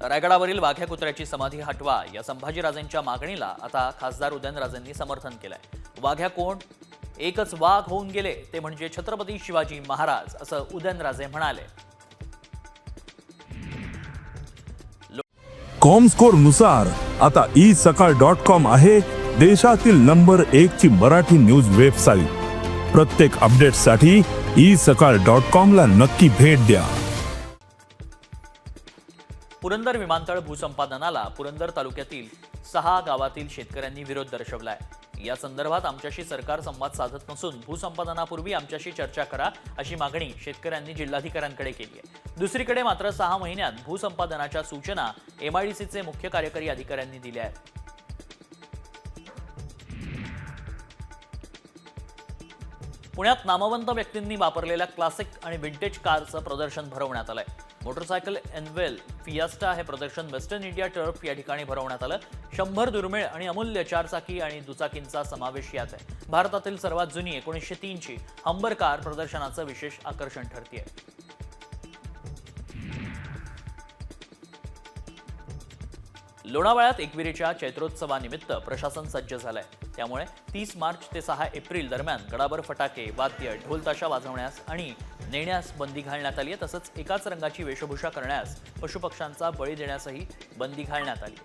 रायगडावरील वाघ्या कुत्र्याची समाधी हटवा या संभाजीराजेंच्या मागणीला आता खासदार उदयनराजेंनी समर्थन केलंय. वाघ्या कोण? एकच वाघ होऊन गेले ते म्हणजे छत्रपती शिवाजी महाराज असं उदयनराजे म्हणाले. कॉमस्कोरनुसार आता ई सकाळ डॉट कॉम आहे देशातील नंबर एक ची मराठी न्यूज वेबसाईट. प्रत्येक अपडेटसाठी ई सकाळ डॉट कॉम ला नक्की भेट द्या. पुरंदर विमानतळ भूसंपादनाला पुरंदर तालुक्यातील सहा गावातील शेतकऱ्यांनी विरोध दर्शवलाय. या संदर्भात आमच्याशी सरकार संवाद साधत नसून भूसंपादनापूर्वी आमच्याशी चर्चा करा अशी मागणी शेतकऱ्यांनी जिल्हाधिकाऱ्यांकडे केली आहे. दुसरीकडे मात्र सहा महिन्यात भूसंपादनाच्या सूचना एमआयडीसीचे मुख्य कार्यकारी अधिकाऱ्यांनी दिल्या आहेत. पुण्यात नामवंत व्यक्तींनी वापरलेल्या क्लासिक आणि विंटेज कारचं प्रदर्शन भरवण्यात आलंय. मोटरसायकल एनवेल फियास्टा हे प्रदर्शन वेस्टर्न इंडिया टर्फ या ठिकाणी भरवण्यात आलं. शंभर दुर्मिळ आणि अमूल्य चारचाकी आणि दुचाकींचा समावेश यात आहे. भारतातील सर्वात जुनी एकोणीसशे तीनची हंबर कार प्रदर्शनाचं विशेष आकर्षण ठरतीये. लोणावळ्यात एकविरीच्या चैत्रोत्सवानिमित्त प्रशासन सज्ज झालंय. त्यामुळे तीस मार्च ते सहा एप्रिल दरम्यान गडाभर फटाके वाद्य ढोलताशा वाजवण्यास आणि नेण्यास बंदी घालण्यात आली आहे तसंच एकाच रंगाची वेशभूषा करण्यास पशुपक्ष्यांचा बळी देण्यासही बंदी घालण्यात आली.